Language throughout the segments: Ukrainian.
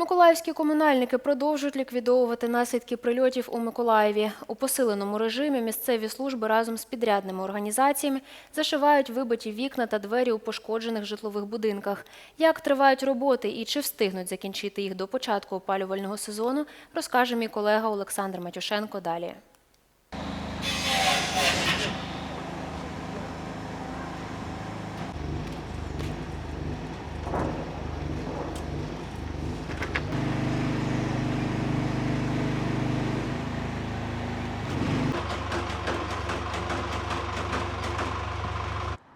Миколаївські комунальники продовжують ліквідовувати наслідки прильотів у Миколаєві. У посиленому режимі місцеві служби разом з підрядними організаціями зашивають вибиті вікна та двері у пошкоджених житлових будинках. Як тривають роботи і чи встигнуть закінчити їх до початку опалювального сезону, розкаже мій колега Олександр Матюшенко далі.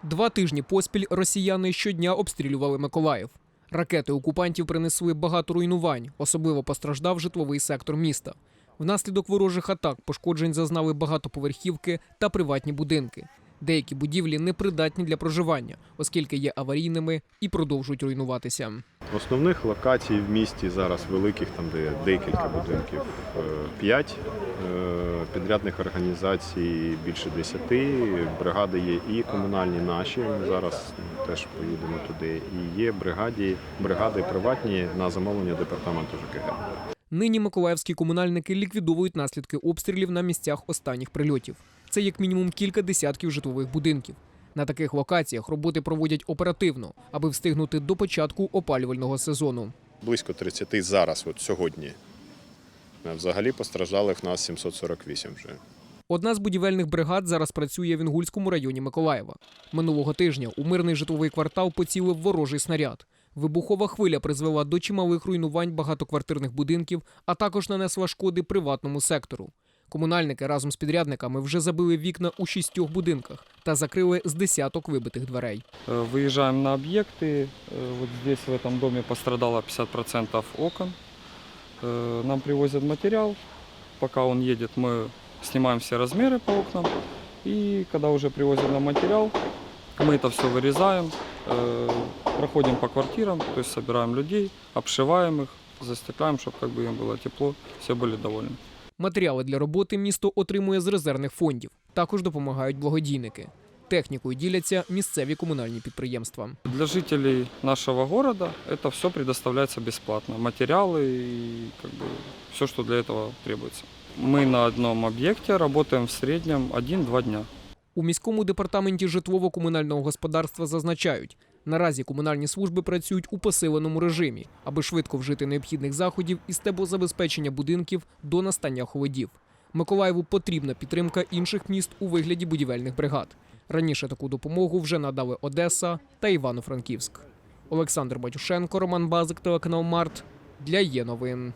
Два тижні поспіль росіяни щодня обстрілювали Миколаїв. Ракети окупантів принесли багато руйнувань, особливо постраждав житловий сектор міста. Внаслідок ворожих атак пошкоджень зазнали багатоповерхівки та приватні будинки. Деякі будівлі непридатні для проживання, оскільки є аварійними і продовжують руйнуватися. Основних локацій в місті зараз великих, там де декілька будинків, 5 підрядних організацій більше 10, бригади є і комунальні наші. Ми зараз теж поїдемо туди. І є бригаді, бригади приватні на замовлення департаменту ЖКГ. Нині миколаївські комунальники ліквідовують наслідки обстрілів на місцях останніх прильотів. Це як мінімум кілька десятків житлових будинків. На таких локаціях роботи проводять оперативно, аби встигнути до початку опалювального сезону. Близько 30 зараз, от сьогодні. Взагалі постраждалих нас 748 вже. Одна з будівельних бригад зараз працює в Інгульському районі Миколаєва. Минулого тижня у мирний житловий квартал поцілив ворожий снаряд. Вибухова хвиля призвела до чималих руйнувань багатоквартирних будинків, а також нанесла шкоди приватному сектору. Комунальники разом з підрядниками вже забили вікна у шістьох будинках та закрили з десяток вибитих дверей. Э, Выезжаем на объекты. Э, Вот здесь, в этом доме, пострадало 50% окон. Э, Нам привозят материал. Пока он едет, мы снимаем все размеры по окнам. И когда уже привозят нам материал, мы это все вырезаем, э, проходим по квартирам, то есть собираем людей, обшиваем их, застекляем, чтобы как бы им было тепло, все были довольны. Матеріали для роботи місто отримує з резервних фондів. Також допомагають благодійники. Технікою діляться місцеві комунальні підприємства. Для жителей нашего города это все предоставляется бесплатно. Материалы и как бы все, что для этого требуется. Мы на одном объекте работаем в среднем 1-2 дня. У міському департаменті житлово-комунального господарства зазначають, наразі комунальні служби працюють у посиленому режимі, аби швидко вжити необхідних заходів із теплозабезпечення будинків до настання холодів. Миколаєву потрібна підтримка інших міст у вигляді будівельних бригад. Раніше таку допомогу вже надали Одеса та Івано-Франківськ. Олександр Батюшенко, Роман Базик, телеканал Март для є новин.